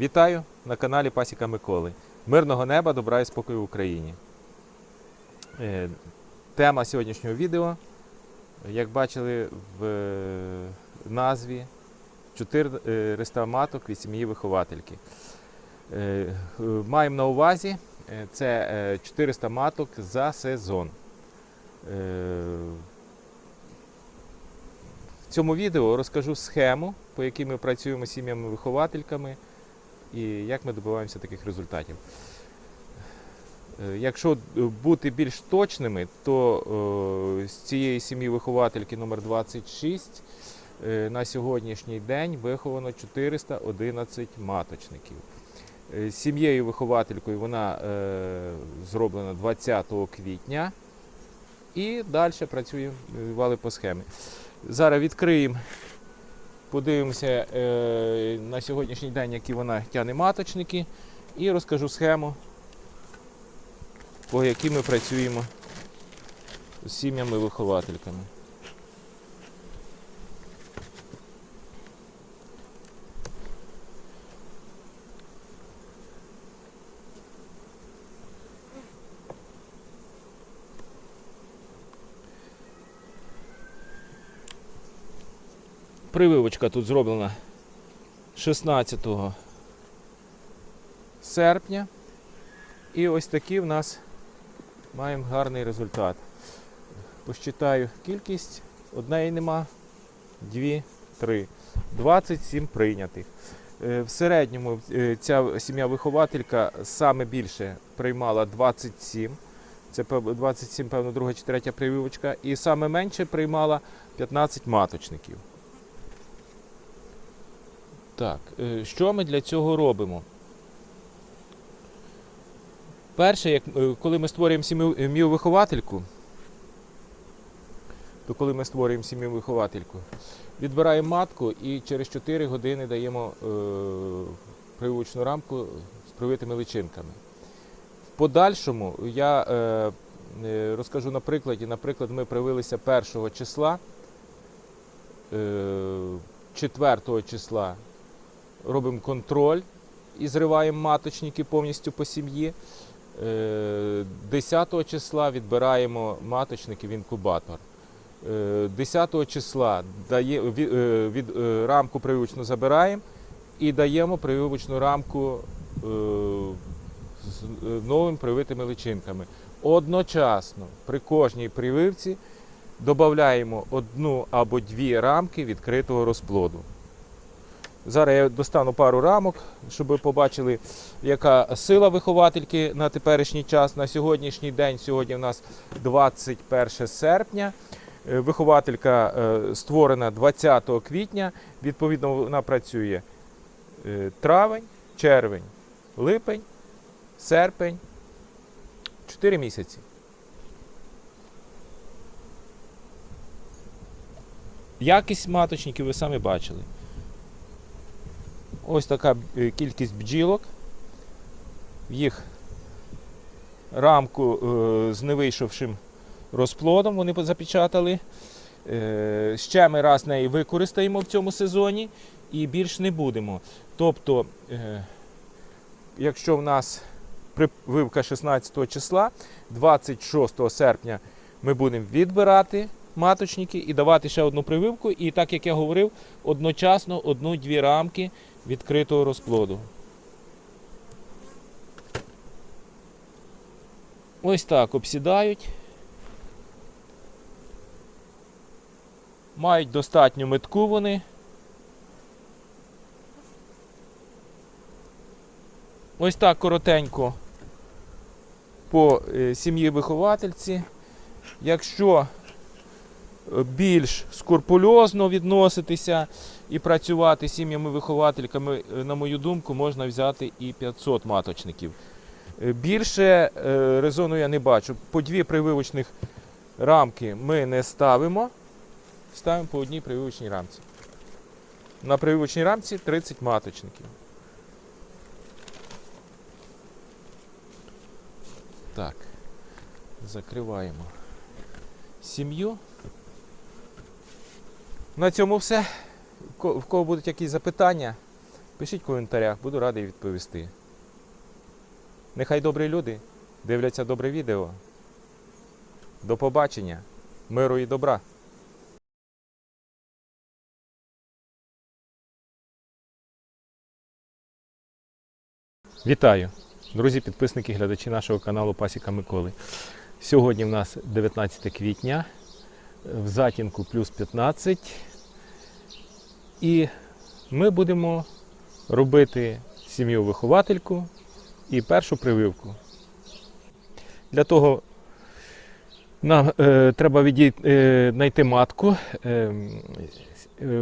Вітаю на каналі Пасіка Миколи. Мирного неба, добра і спокою в Україні. Е, Тема сьогоднішнього відео, як бачили в е, назві, 400 маток від сім'ї виховательки. Е, е, Маємо на увазі е, це е, 400 маток за сезон. Е, В цьому відео розкажу схему, по якій ми працюємо з сім'ями-виховательками і як ми добиваємося таких результатів. Е, Якщо е, бути більш точними, то е, з цієї сім'ї виховательки номер 26 е, на сьогоднішній день виховано 411 маточників. Сім'єю вихователькою вона зроблена 20 квітня. І далі працюємо по схемі. Зараз відкриємо, подивимося е, на сьогоднішній день, які вона тяне маточники, і розкажу схему, по якій ми працюємо з сім'ями-виховательками. Прививочка тут зроблена 16 серпня. І ось такий в нас маємо гарний результат. Посчитаю кількість. Однієї нема, дві, три. 27 прийнятих. Е, В середньому е, ця сім'я-вихователька саме більше приймала 27. Це 27, певно, друга чи третя прививочка. І саме менше приймала 15 маточників. Так, е, що ми для цього робимо? Перше, як, е, коли ми створюємо сім'ю виховательку, то коли ми створюємо сім'ю виховательку, відбираємо матку і через 4 години даємо е, прививочну рамку з привитими личинками. В подальшому я е, е, розкажу на прикладі. Наприклад, ми привилися 1 числа, е, 4 числа робимо контроль і зриваємо маточники повністю по сім'ї. Е, 10 числа відбираємо маточники в інкубатор. Е, 10 числа дає, від, е, від, е, рамку прививочну забираємо і даємо прививочну рамку е, з е, новими привитими личинками. Одночасно при кожній прививці додаємо одну або дві рамки відкритого розплоду. Зараз я достану пару рамок, щоб ви побачили, яка сила виховательки на теперішній час. На сьогоднішній день, сьогодні у нас 21 серпня. Е, Вихователька е, створена 20 квітня. Відповідно, вона працює е, травень, червень, липень, серпень. 4 місяці. Якість маточників ви самі бачили. Ось така е, кількість бджілок. Їх рамку е, з невийшовшим розплодом вони запечатали. Е, Ще ми раз неї використаємо в цьому сезоні і більш не будемо. Тобто, якщо в нас прививка 16 числа, 26 серпня ми будемо відбирати маточники і давати ще одну прививку. І так як я говорив, одночасно одну-дві рамки відкритого розплоду. Ось так обсідають. Мають достатню метку вони. Ось так коротенько по е, сім'ї виховательці. Якщо більш скрупульозно відноситися і працювати сім'ями-виховательками, е, на мою думку, можна взяти і 500 маточників. Е, Більше е, резону я не бачу. По дві прививочних рамки ми не ставимо. Ставимо по одній прививочній рамці. На прививочній рамці 30 маточників. Так, закриваємо сім'ю. На цьому все. В кого будуть якісь запитання, Пишіть в коментарях, буду радий відповісти. Нехай добрі люди дивляться добре відео. До побачення, миру і добра! Вітаю, друзі, підписники, глядачі нашого каналу Пасіка Миколи. Сьогодні в нас 19 квітня, в затінку плюс 15. І ми будемо робити сім'ю виховательку і першу прививку. Для того нам е, треба е, знайти матку. Е, е,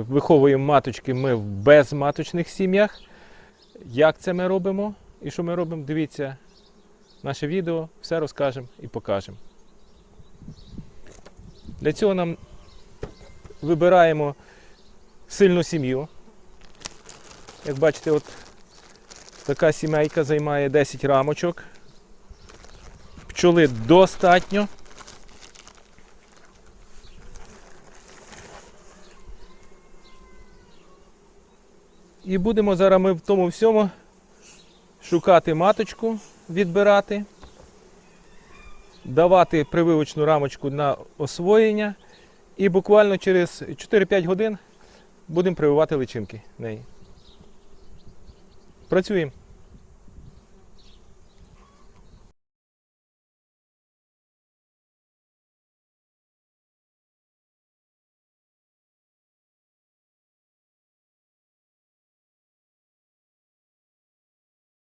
виховуємо маточки ми в безматочних сім'ях. Як це ми робимо і що ми робимо, дивіться наше відео, все розкажемо і покажемо. Для цього нам вибираємо сильну сім'ю. Як бачите, от така сімейка займає 10 рамочок. Пчоли достатньо. І будемо зараз ми в тому всьому шукати маточку, відбирати, давати прививочну рамочку на освоєння. І буквально через 4-5 годин будемо прививати личинки неї. Працюємо.